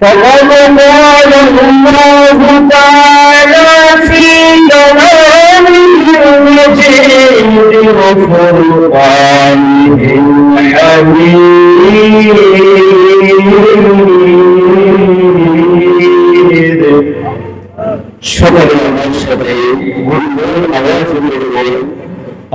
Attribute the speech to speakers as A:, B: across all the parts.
A: فقد قال الله تعالى في كلامه المجيد وفرقانه الحميد شكرا لك شكرا لك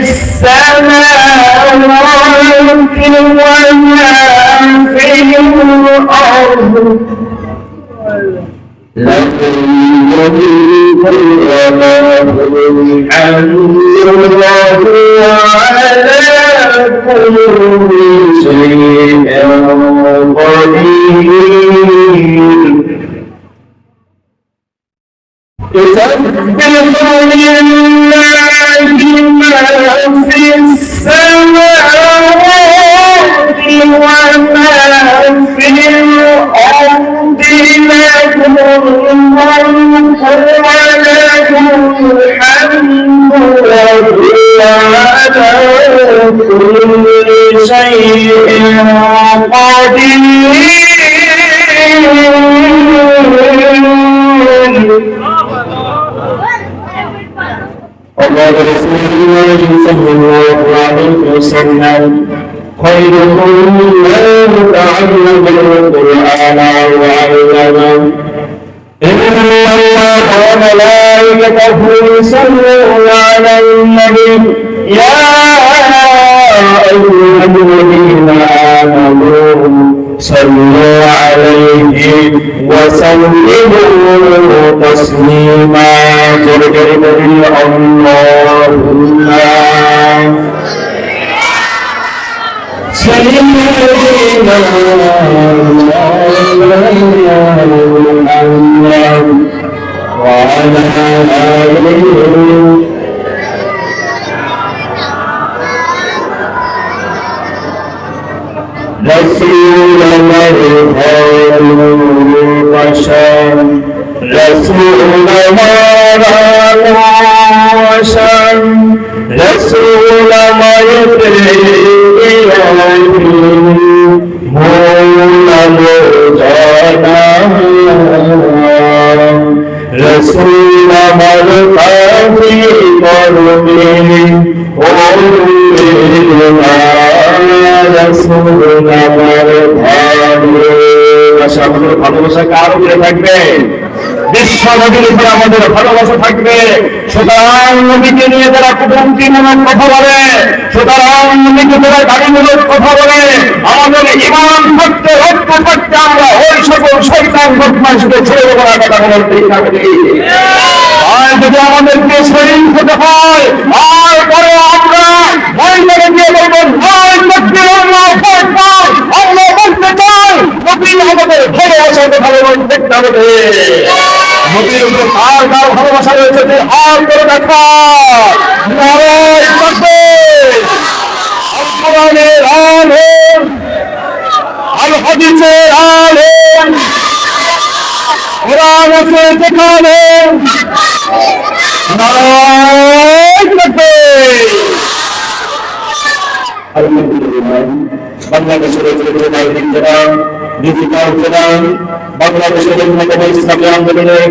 A: السماوات وما في الأرض له الملك وله الحمد وهو على كل شيء قدير يسبح لله ما في السماوات وما في الأرض له الملك وله الحمد وهو على كل شيء قدير وقال رسول الله صلى الله عليه وسلم خيركم من تعلم القرآن وعلمه إن الله وملائكته يصلون على النبي يا أيها الذين آمنوا صلوا عليه وسلموا تسليما ترجم اللهم سيدنا محمد وعلى آله رسول مرحوم بشر رسول مرحوم بشر رسول مرحوم مولا مجانا رسول مرحوم مرحوم আমাদের ভালোবাসা থাকবে সুতরাং নবীকে নিয়ে যারা কুটুমটি নামক কথা বলে সুতরাং নবীকে যারা গাড়িমূলক কথা বলে আমাদের ইমান থাকতে রক্ত থাকতে আমরা ওই সকল শৈতান বদমাইশকে ছেড়ে দেবো না কথা আর যদি আমাদেরকে শরীর হতে হয়। ভালোবাসার কথা বলুন দেখতে হবে নবীর উপরে কার কার ভালোবাসা রয়েছে যে হাত করে দেখা নারায় আল কোরআনের আলেম আল হাদিসের আলেম কোরআন আছে দেখালেন নারায়ণ করবে আলহামদুলিল্লাহ বাংলাদেশের ডিজিটাল জেলাম বাংলাদেশের অন্যতম ইসলামী আন্দোলনের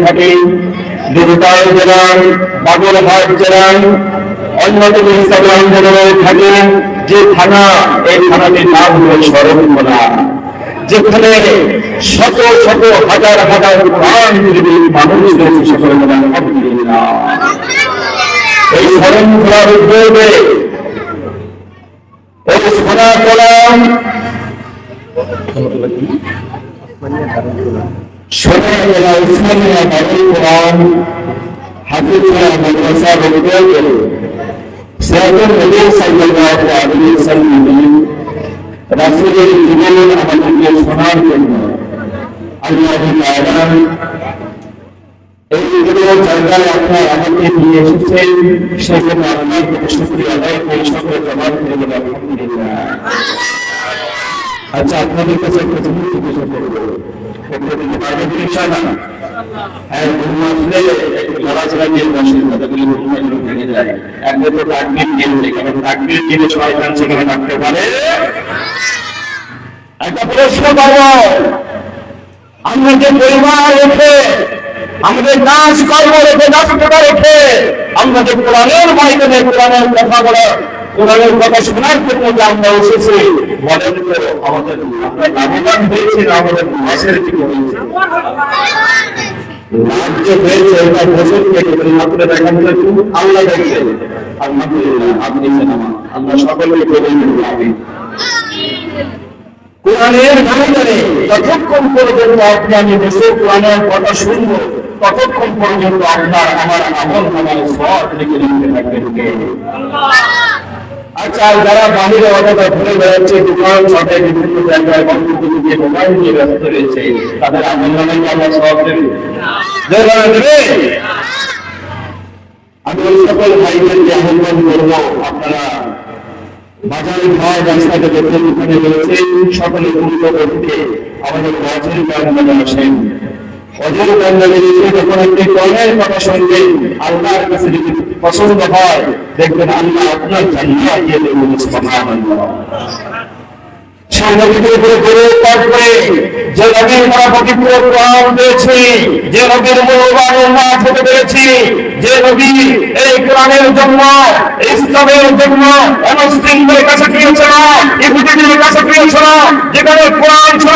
A: ডিজিটাল অন্যতম ইসলামী আন্দোলনের যে থানা, এই থানাটির নাম হল যেখানে শত শত হাজার হাজার প্রাণ পৃথিবীর মানুষ রয়েছে এই উদ্যোগে সোনা জেলা উসমানিয়া বাবুল কোরআন হাফিজুল্লাহ মাদ্রাসা উদ্যোগে সিরাজুল নবী সাল্লাল্লাহু আলাইহি ওয়াসাল্লাম রাসূলের জীবন আমাদেরকে শোনার জন্য আল্লাহ তাআলা এই বিভিন্ন জায়গায় আপনার আমাকে নিয়ে এসেছেন সেজন্য প্রতি শুকরিয়া আদায় করি সকলে জবাব করে আলহামদুলিল্লাহ আচ্ছা আপনাদের কাছে একটা জিনিস জিজ্ঞাসা করব হ্যাঁ একটু প্রশ্ন করব। আমরা যে পরিবার রেখে, আমাদের নাচ কর্ম রেখে, ব্যস্ততা রেখে যে কোরআনের মাধ্যমে কোরআনের কথা বলে। কোরআনের কথা শোনার জন্য যে আমরা এসেছি। কি হয়েছে? রাজ্য হয়েছে, এটা সকলকে বলেন কোরআনের গানে ততক্ষণ পর্যন্ত আপনি আমি বসে কোরআনের কথা শুনব, ততক্ষণ পর্যন্ত আপনার আমার আমল আমার সব লিখে লিখতে? আচ্ছা যারা বাহিরে অথবা ঘুরে বেড়াচ্ছে, দোকান সাথে বিভিন্ন জায়গায় বন্ধু দিয়ে মোবাইল নিয়ে ব্যস্ত রয়েছে, তাদের নামে কি সব দেবে আমি ওই সকল ভাইদেরকে আহ্বান করব, আপনারা বাজারে ঘর রাস্তাতে দেখতে ওখানে রয়েছে সকলে গুরুত্ব করতে আমাদের অজয় প্যান্ডালে আসেন। এসে যখন আপনি কর্মের কথা শুনবেন আল্লাহর কাছে যদি পছন্দ হয়, দেখবেন আল্লাহ আপনার জান্নাত দেবেন উপরে গড়ে তারপরে যে আমরা পবিত্র কোরআন পেয়েছি, যে নবীর মূল্যবান উম্মাহ হতে পেরেছি, যে নবী এই কোরআনের জন্য, ইসলামের জন্য অমুসলিমদের কাছে ফিরেছিল ইহুদিদের কাছে ফিরেছিল যেখানে কোরআন ছিল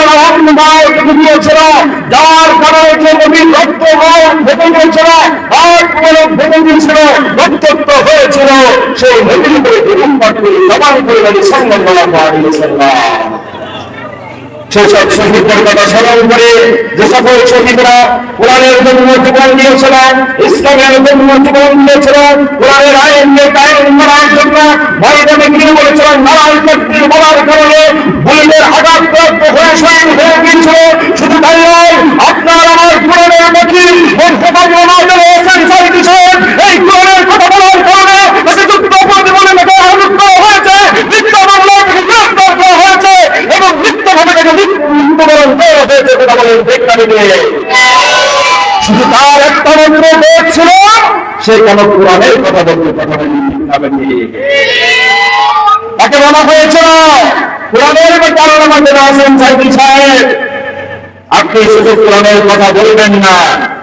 A: যার কারণে যে নবীর রক্ত গিয়েছিল গিয়েছিল হয়েছিল করে করে সেসব শহীদদের কথা স্মরণ করে যে সকল শহীদরা কোরআনের জীবন দিয়েছিল ইসলামের জীবন দিয়েছিল কোরআনের আইনকে কায়েম করার জন্য ময়দানে গিয়ে বলেছিলেন নারায়ণ বলার কারণে ভুলের আঘাতপ্রাপ্ত হয়ে শহীদ হয়ে গিয়েছিল শুধু তাই নয় আপনার আমার কোরআনের প্রতি মধ্যপাতি আমাদের হোসেন সাইদ হোসেন এই কোরআনের কথা বলার কারণে তাকে যুদ্ধ প্রতিবলে মেঘে আহত করা হয়েছে মিথ্যা মামলা থেকে গ্রেফতার করা হয়েছে এবং মিথ্যাভাবে তাকে বলেন শুধু তার একটা মাত্র ছিল সে কেন কোরআনের কথা বলতে কথা বলি তাকে বলা হয়েছিল, কোরআনের কারণ আমাদের আছেন সাইদি সাহেব, আপনি শুধু কোরআনের কথা বলবেন না,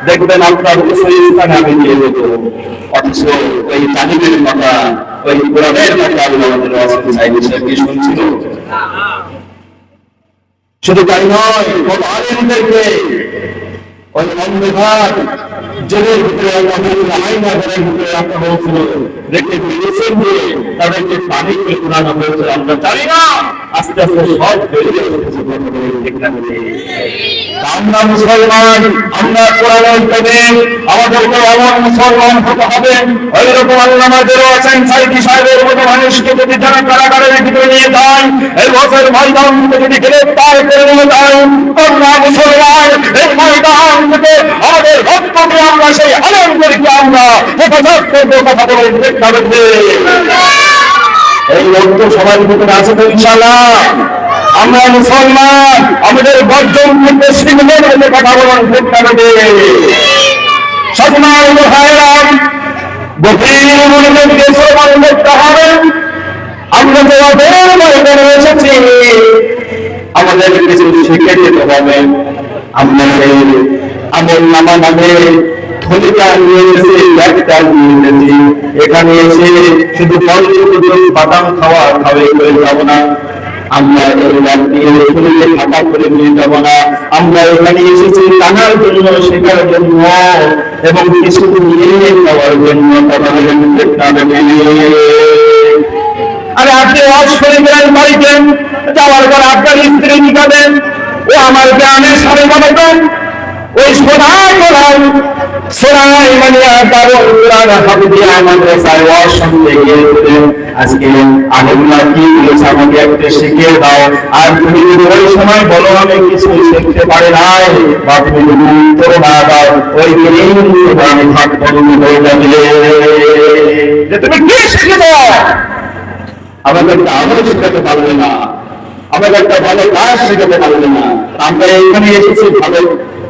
A: দেখবেন আপনার উৎসব স্থানে আমি নিয়ে যেত অথচ ওই তালিমের কথা, ওই কোরআনের কথা আমাদের আছেন সাইদি সাহেব কি শুনছিল? শুধু তাই নয় ওই অন্ধকার জেলের ভিতরে আইনা ঘরের ভিতরে রাখা হয়েছিল। তাদেরকে পানি করে পুরানো হয়েছিল, আমরা জানি না। আস্তে আস্তে সব বেরিয়ে? আমরা মুসলমান, আমরা কোরআন তবে আমাদেরকে এমন মুসলমান হতে হবে ওই রকম আল্লাহ আমাদেরও আছেন সাইকি সাহেবের মতো মানুষকে যদি যারা কারাগারের ভিতরে নিয়ে যায়, এই বছর ময়দান যদি গ্রেফতার করে নিয়ে যায় তোমরা মুসলমান, এই ময়দান থেকে আমাদের রক্ত দিয়ে আমরা সেই আলমদেরকে আমরা হেফাজত করব, কথা বলে দেখতে হবে এই রক্ত সবার ভিতরে আছে তো ইনশাল্লাহ আমরা মুসলমান, আমাদের বর্জন সিংহের মধ্যে কথা বলুন দেখতে হবে সজমার ভাইরাম গভীর মনোযোগ শ্রবণ করতে হবে। আমরা তো ময়দানে এসেছি আমাদের কিছু শিখে যেতে হবে। আমাদের আমল নামা নামে এখানে এসে শুধু বাদাম খাওয়া খাবে করে যাব না। আমরা করে নিয়ে এখানে এসেছি টানার জন্য, শেখার জন্য, এবং কিছু নিয়ে জন্য আরে আপনি যাওয়ার পর আপনার স্ত্রী নিকাবেন ও আমার গ্রামের বানাবেন ওই সোনাই গোলাম সোনাই মানিয়া কারণ কোরআন হাফিজিয়া মাদ্রাসায় ওয়াজ শুনতে গিয়েছিলেন আজকে আলেমরা কি বলেছে, আমাকে একটা শিখিয়ে দাও। আর তুমি যদি ওই সময় বলো, আমি কিছু শিখতে পারি নাই, বা তুমি যদি উত্তর না দাও, ওই ভাগ বন্ধ হয়ে যাবে। যে তুমি কি শিখে দাও? আমাদের একটা আমল শেখাতে পারবে না। আমাদের একটা ভালো কাজ শেখাতে পারবে না। আমরা এখানে এসেছি ভালো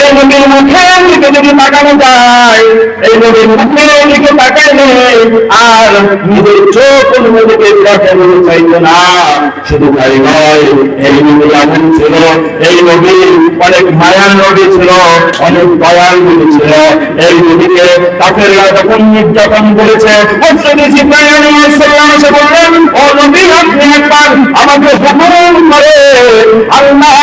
A: এই নবীর মুখের দিকে যদি তাকানো যায়, এই নবীর মুখের দিকে তাকাইলে আর নিজের চোখ নদীকে দেখানো চাইতো না। শুধু তাই নয়, এই নবী এমন ছিল, এই নবী অনেক মায়ার নবী ছিল, অনেক দয়াল নবী ছিল। এই নবীকে কাফেররা যখন নির্যাতন করেছে, হযরত জিবরাইল আলাইহিস আমাকে হুকুম করে আল্লাহ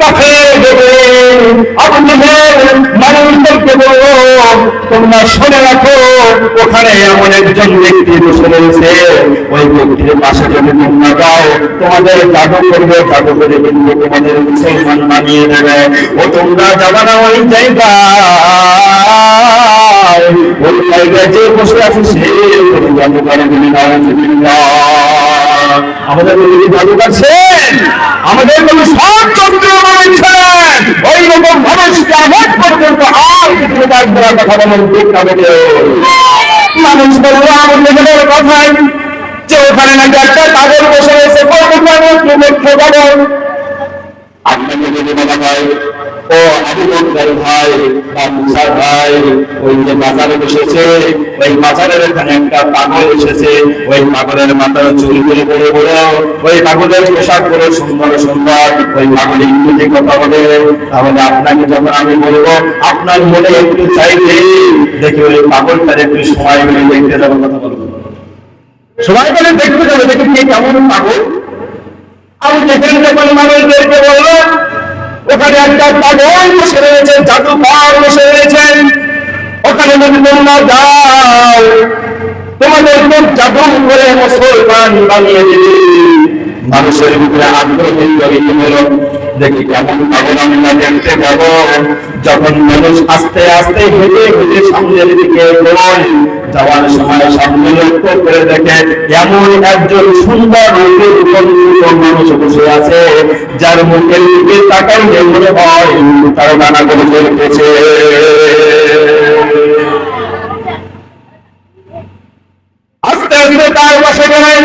A: কাফের দেবে। আপনাদের মানুষদেরকে বলব, তোমরা শুনে রাখো, ওখানে এমন একজন ব্যক্তি বসে রয়েছে। ওই ব্যক্তির পাশে যদি তোমরা যাও, তোমাদের জাদু করবে, জাদু করে কিন্তু তোমাদের মুসলমান বানিয়ে দেবে। ও তোমরা যাবে না ওই জায়গায়? ওই জায়গায় যে বসে আছে সে জাদু করে বলে না। আমাদের নবী জাদু করছেন আমাদের নবী সব চন্দ্র বানিয়েছেন ওই রকম মানুষকে আমার পর্যন্ত আর কিছু কথা বলেন, ঠিক মানুষ ওখানে নাকি একটা কাগজ বসে রয়েছে কতক্ষণ একটু লক্ষ্য করেন আপনাকে যদি বলা হয় ও আবু বকর ভাই বা মুসা ভাই, ওই যে বাজারে বসেছে, ওই বাজারের এখানে একটা পাগল এসেছে, ওই পাগলের মাথার চুল করে বড় বড় ওই পাগলের পোশাক করে সুন্দর সুন্দর, ওই পাগল ইংরেজি কথা বলে, তাহলে আপনাকে যখন আমি বলব, আপনার মনে একটু চাইলে দেখি ওই পাগলটার একটু সময় মিলে দেখতে যাব, কথা বলব। সবাই বলে দেখতে যাবে, দেখি কে কেমন পাগল। আমি যেখানে যখন মানুষদেরকে বললাম ওখানে একটা পাগল বসে রয়েছেন জাদুকর বসে রয়েছেন ওখানে যদি তোমরা যাও, তোমাদের খুব জাদু করে মুসলমান বানিয়ে দিবে। মানুষের ভিতরে আগ্রহ হয়ে হলো দেখি কেমন দেখতে যাব। যখন মানুষ আস্তে আস্তে হেঁটে হেঁটে সামনের দিকে যাওয়ার সময় সামনে লক্ষ্য করে দেখে এমন একজন সুন্দর মানুষ বসে আছে, যার মুখের দিকে মনে হয় তার নানা করে চলতেছে আস্তে আস্তে তার বসে গেলেন।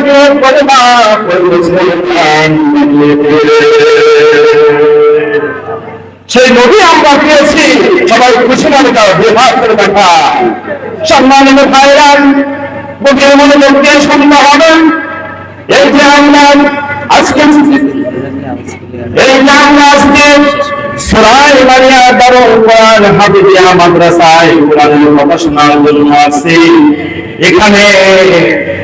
A: সেই নদী আমরা পেয়েছি। সবাই খুশি মনে তার ব্যবহার করে দেখা সম্মানিত ভাইরান বুকের মনে লোককে শুনতে হবে। এই যে আমরা আজকে এই যে আমরা আজকে সরাই এখানে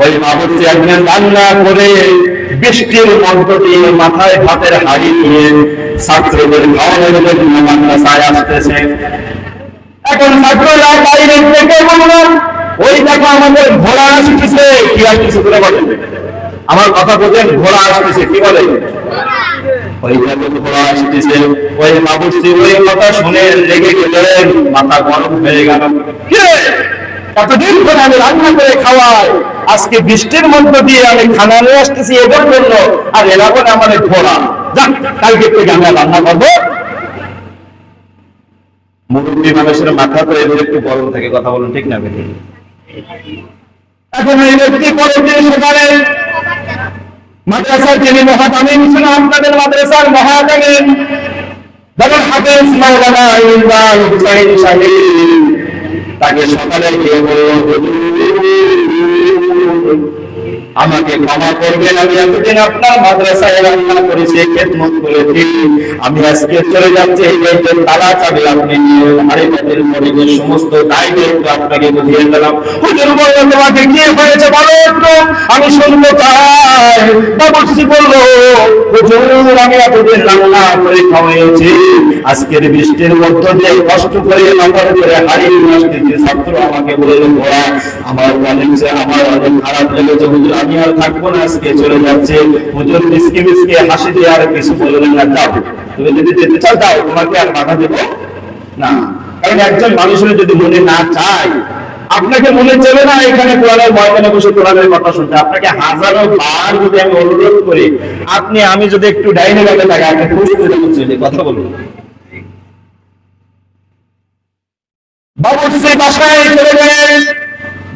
A: ওই বাবুসি একজন রান্না করে বৃষ্টির মধ্য দিয়ে মাথায় ভাতের হাড়ি নিয়ে ছাত্রদের খাওয়ানোর জন্য মাদ্রাসায় আসতেছে। এখন ছাত্ররা বাইরে থেকে বললাম, ওই দেখো আমাদের ঘোড়া আসতেছে। কি আসতেছে বলে বলেন? আমার কথা বলছেন, ঘোড়া আসতেছে। কি বলে ওই দেখো ঘোড়া আসতেছে। ওই বাবুর্চি ওই কথা শুনে রেগে গেলেন, মাথা গরম হয়ে গেল? এতদিন করে বৃষ্টির মধ্য দিয়ে আমি খানা নিয়ে আসতেছি এদের জন্য, আর এরা বলে যাক, কালকে থেকে রান্না করব। মুরব্বী মানুষের মাথা এদের একটু গরম থেকে কথা বলুন, ঠিক না মাদ্রাসার মাদ্রাসার তাকে সকালে গিয়ে বলল "হুজুর, আমাকে ক্ষমা করবেন, আমি এতদিন আপনার মাদ্রাসায় রান্না করেছি খেদমত করেছি। আমি আজকে চলে যাচ্ছি, এই যে তালা চাবি আপনি আরে তাদের যে সমস্ত দায়িত্ব আপনাকে বুঝিয়ে দিলাম। হুজুর বলল তোমাকে কি হয়েছে? বলো একটু। আমি শুনতে চাই বাবুর্চি বলল, হুজুর, আমি এতদিন রান্না করে খাওয়াইছি। আজকের বৃষ্টির মধ্য দিয়ে কষ্ট করে নগর করে হারিয়ে আসতেছি। ছাত্র আমাকে বলে ঘোড়া আমার অনেক আমার অনেক খারাপ লেগেছে, হুজুর। আমি আর থাকব না, আজকে চলে যাচ্ছে। হুজুর মিসকে মিসকে হাসি দিয়ে আর কিছু বলবেন না যাও। তুমি যদি যেতে চাও, যাও, তোমাকে আর বাধা দেবো না। কারণ একজন মানুষের যদি মনে না চায়, আপনাকে মনে চলে না, এখানে কোরআনের ময়দানে বসে কোরআনের কথা শুনতে। আপনাকে হাজারো বার যদি আমি অনুরোধ করি, আপনি, আমি যদি একটু ডাইনে গেলে আপনি কথা বলুন। বাবুর্চি বাসায় চলে গেলেন।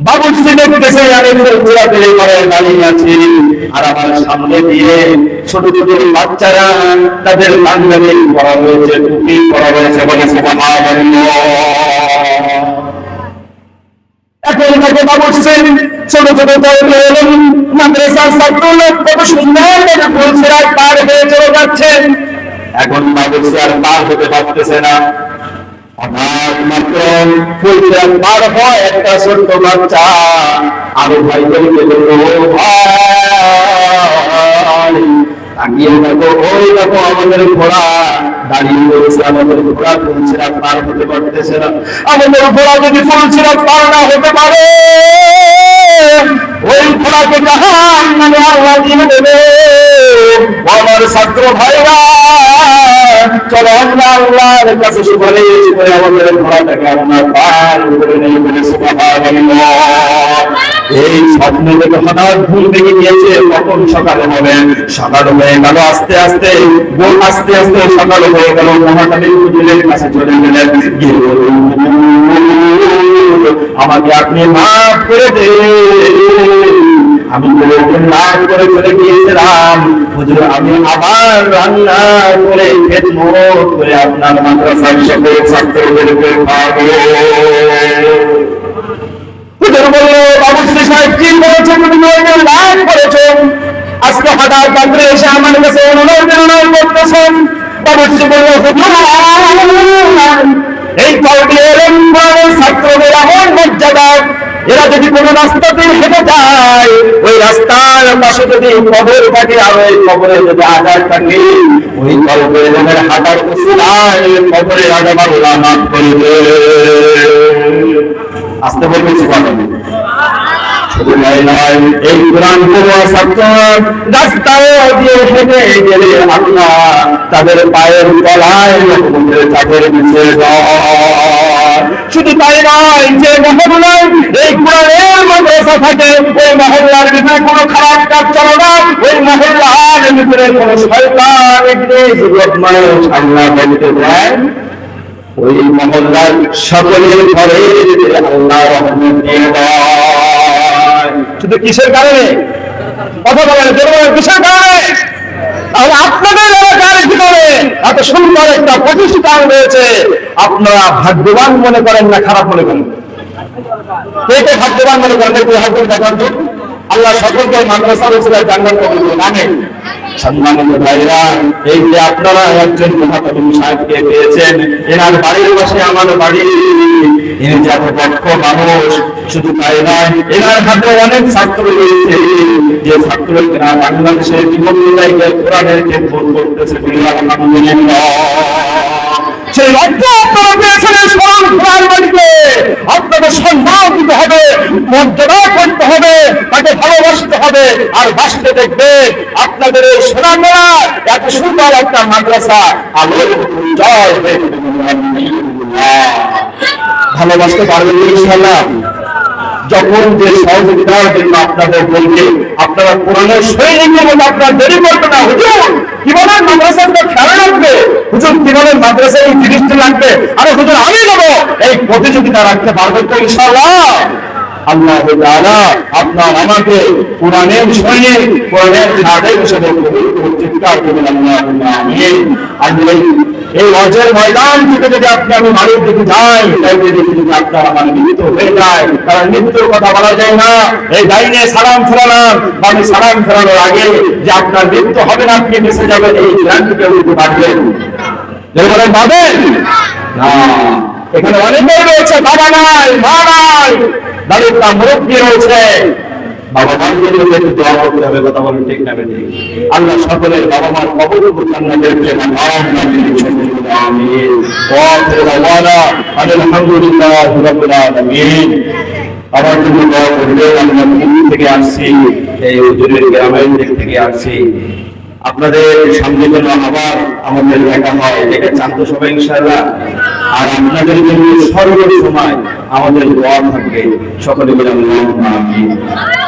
A: বাবুর্চি দেখতেছে আমি ফুলসিরাতের ঘরে দাঁড়িয়ে আছি। আর আমার সামনে দিয়ে ছোট ছোট বাচ্চারা তাদের পাঞ্জাবি পরা রয়েছে টুপি পরা রয়েছে বলে এখন তাকে মাদ্রাসার করে ফুলসিরাত পার আর পার হতে পারতেছে না। আমাদের ঘোড়া। দাঁড়িয়ে রয়েছে আমাদের ঘোড়া ফুলছিরা পার হতে পারতেছে না। আমাদের ঘোড়া যদি ফুলছিরা পার না হতে পারে দেবে আমার ছাত্র ভাইরা চলো আল্লাহর কাছে করে আমাদের ঘোড়াটাকে আমরা পার করে নেই বলে এই স্বপ্ন থেকে হঠাৎ ঘুম থেকে গিয়েছে সকালে হবে সকাল হয়ে গেল আস্তে আস্তে বোন আস্তে আস্তে সকাল হয়ে গেল মহাকালী কাছে চলে গেলেন। গিয়ে বললেন, "হুজুর, আমাকে আপনি মাফ করে আমি না করে চলে গিয়েছিলাম। হুজুর, আমি আবার রান্না করে করে আপনার মাদ্রাসার সকল ছাত্রদেরকে খাব হুজুর বলল, বাবু শ্রী সাহেব, কি বলেছে তুমি নয়জন লাভ করেছ আজকে হঠাৎ পাত্রে এসে আমার কাছে অনুরোধ বিনয় করতেছেন। বাবু শ্রী হুজুর এই কলটি এলেন ছাত্রদের এমন মর্যাদা, এরা যদি কোনো রাস্তাতে হেঁটে যায়, ওই রাস্তার পাশে যদি কবর থাকে, আর ওই কবরে যদি আঘাত থাকে, ওই কবরের হাঁটার উসিলায় কবরের আঘাত আল্লাহ মাফ করে আসতে বলবে জীবনে শুধু তাই নয় তাদের পায়ের দেয়। শুধু তাই নয় যে মহল্লায় এই কোরআনের মাদ্রাসা থাকে ওই মহল্লার ভিতরে কোনো খারাপ কাজ চলে না ওই মহল্লার ভিতরে কোনো আল্লাহ বলতে দেন ওই মহল্লার সকলের ঘরে আল্লাহ রহমত দিয়ে দেয়। শুধু কিসের কারণে? কথা বলেন জোরে কিসের কারণে? তাহলে আপনাদের এলাকার ভিতরে এত সুন্দর একটা প্রতিষ্ঠান রয়েছে। আপনারা ভাগ্যবান মনে করেন না খারাপ মনে করেন? কে কে ভাগ্যবান মনে করেন? একটু হাত দেখান। আল্লাহ সকলকে সম্মানিত ভাইরা, এই যে আপনারা একজন মহাতম সাহেবকে পেয়েছেন, এনার বাড়ির পাশে আমার বাড়ি। ইনি দক্ষ মানুষ, শুধু তাই নয়, এনার হাতে অনেক ছাত্র রয়েছে। যে ছাত্র কিনা বাংলাদেশের জীবন কোরআনের করতেছে সেই লক্ষ্য আপনারা পেয়েছেন আপনাকে সম্মান দিতে হবে, মর্যাদা করতে হবে, তাকে ভালোবাসতে হবে, আর বাসতে দেখবে আপনাদের এই সোনামেলা এত সুন্দর একটা মাদ্রাসা। আলোর জয় হয়ে ভালোবাসতে পারবেন ইনশাল্লাহ যখন যে সহযোগিতার জন্য আপনাদের বলবে আপনারা কোরআনের আপনারা দেরি করবে না, হুজুর, কীভাবে মাদ্রাসাটা খেলা লাগবে? হুজুর, কীভাবে মাদ্রাসায় এই জিনিসটা লাগবে? আরে হুজুর, আমি নেব। এই প্রতিযোগিতা রাখতে পারবেন তো ইনশাআল্লাহ। আল্লাহ আপনার আমাকে কোরআনের সৈনিক, কোরআনের খাদেম হিসেবে করবেন আমিন। আল্লাহ এই অজের ময়দান থেকে যদি আপনি আমি বাড়ির দিকে যাই তাইলে দেখি যদি আপনার মৃত্যু হয়ে যায় কারণ মৃত্যুর কথা বলা যায় না। এই লাইনে সালাম ফেরালাম আমি সালাম ফেরানোর আগে যে আপনার মৃত্যু হবে না, আপনি বেঁচে যাবেন, এই জ্ঞানটিকে উঠতে পারবেন এখানে অনেকেই রয়েছে, বাবা নাই, মা নাই দাদুটা মুরব্বী রয়েছে। আপনাদের সামনে যেন আবার আমাদের দেখা হয়, এটা চান্ত সবাই ইনশাআল্লাহ। আর আপনাদের জন্য সর্ব সময় আমাদের দোয়া থাকবে। সকলে মিলে আমিন। আলহামদুলিল্লাহ